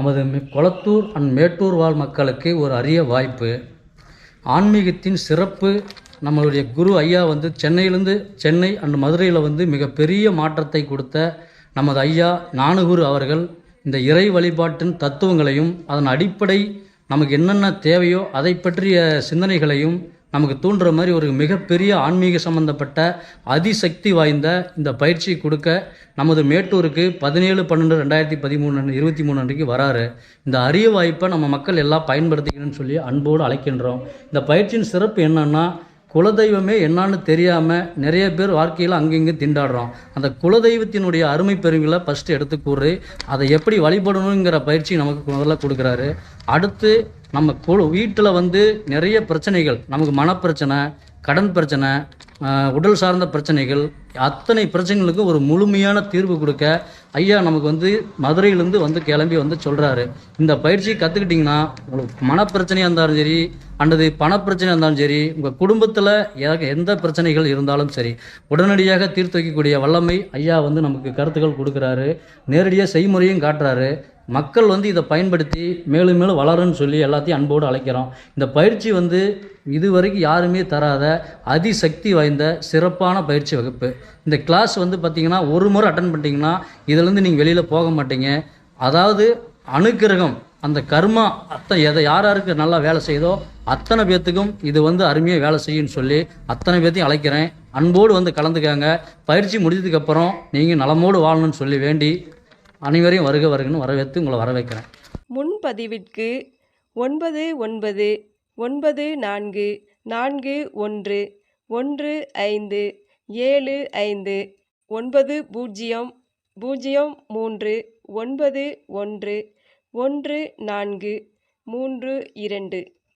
நமது குளத்தூர் கொளத்தூர் அண்ட் மேட்டூர் வாழ் மக்களுக்கு ஒரு அரிய வாய்ப்பு. ஆன்மீகத்தின் சிறப்பு நம்மளுடைய குரு ஐயா வந்து சென்னையிலேருந்து சென்னை அண்ட் மதுரையில் வந்து மிகப்பெரிய மாற்றத்தை கொடுத்த நமது ஐயா நானுகுரு அவர்கள் இந்த இறை வழிபாட்டின் தத்துவங்களையும் அதன் அடிப்படை நமக்கு என்னென்ன தேவையோ அதை பற்றிய சிந்தனைகளையும் நமக்கு தூண்டுற மாதிரி ஒரு மிகப்பெரிய ஆன்மீக சம்பந்தப்பட்ட அதிசக்தி வாய்ந்த இந்த பயிற்சி கொடுக்க நமது மேட்டூருக்கு பதினேழு பன்னெண்டு ரெண்டாயிரத்தி பதிமூணு இருபத்தி மூணு அன்றைக்கு வராரு. இந்த அரிய வாய்ப்பை நம்ம மக்கள் எல்லாம் பயன்படுத்திக்கணும்னு சொல்லி அன்போடு அழைக்கின்றோம். இந்த பயிற்சியின் சிறப்பு என்னன்னா குலதெய்வமே என்னான்னு தெரியாமல் நிறைய பேர் வாழ்க்கையில் அங்கங்கே திண்டாடுறோம். அந்த குலதெய்வத்தினுடைய அருமை பெருமைகளை ஃபஸ்ட்டு எடுத்து கூறு. அதை எப்படி வழிபடணுங்கிற பயிற்சி நமக்கு முதல்ல கொடுக்குறாரு. அடுத்து நம்ம குழு வீட்டில் வந்து நிறைய பிரச்சனைகள். நமக்கு மனப்பிரச்சனை கடன் பிரச்சனை உடல் சார்ந்த பிரச்சனைகள் அத்தனை பிரச்சனைகளுக்கும் ஒரு முழுமையான தீர்வு கொடுக்க ஐயா நமக்கு வந்து மதுரையிலேருந்து வந்து கிளம்பி வந்து சொல்கிறாரு இந்த பயிற்சி கற்றுக்கிட்டிங்கன்னா உங்களுக்கு மனப்பிரச்சனையாக இருந்தாலும் சரி அல்லது பணப்பிரச்சனையாக இருந்தாலும் சரி உங்கள் குடும்பத்தில் எந்த பிரச்சனைகள் இருந்தாலும் சரி உடனடியாக தீர்த்து வைக்கக்கூடிய வல்லமை ஐயா வந்து நமக்கு கருத்துக்கள் கொடுக்குறாரு. நேரடியாக செய்முறையும் காட்டுறாரு. மக்கள் வந்து இதை பயன்படுத்தி மேலும் மேலும் வளரும்னு சொல்லி எல்லாத்தையும் அன்போடு அழைக்கிறோம். இந்த பயிற்சி வந்து இதுவரைக்கும் யாருமே தராத அதிசக்தி வாய்ந்த சிறப்பான பயிற்சி வகுப்பு. இந்த கிளாஸ் வந்து பார்த்திங்கன்னா ஒரு முறை அட்டன் பண்ணிட்டீங்கன்னா இதுலேருந்து நீங்கள் வெளியில் போக மாட்டீங்க. அதாவது அனுக்கிரகம் அந்த கர்மா அத்தை எதை யார் யாருக்கு நல்லா வேலை செய்யுதோ அத்தனை பேர்த்துக்கும் இது வந்து அருமையாக வேலை செய்யும்னு சொல்லி அத்தனை பேர்த்தையும் அழைக்கிறேன். அன்போடு வந்து கலந்துக்காங்க. பயிற்சி முடிஞ்சதுக்கப்புறம் நீங்கள் நலமோடு வாழணும்னு சொல்லி வேண்டி அனைவரையும் வருக வருகன்னு வரவேற்று உங்களை வர வைக்கிறேன் முன்பதிவிற்கு ஒன்பது ஒன்பது ஒன்பது நான்கு நான்கு ஒன்று ஒன்று ஐந்து ஏழு ஐந்து ஒன்பது பூஜ்ஜியம் பூஜ்ஜியம் மூன்று ஒன்பது ஒன்று ஒன்று நான்கு மூன்று இரண்டு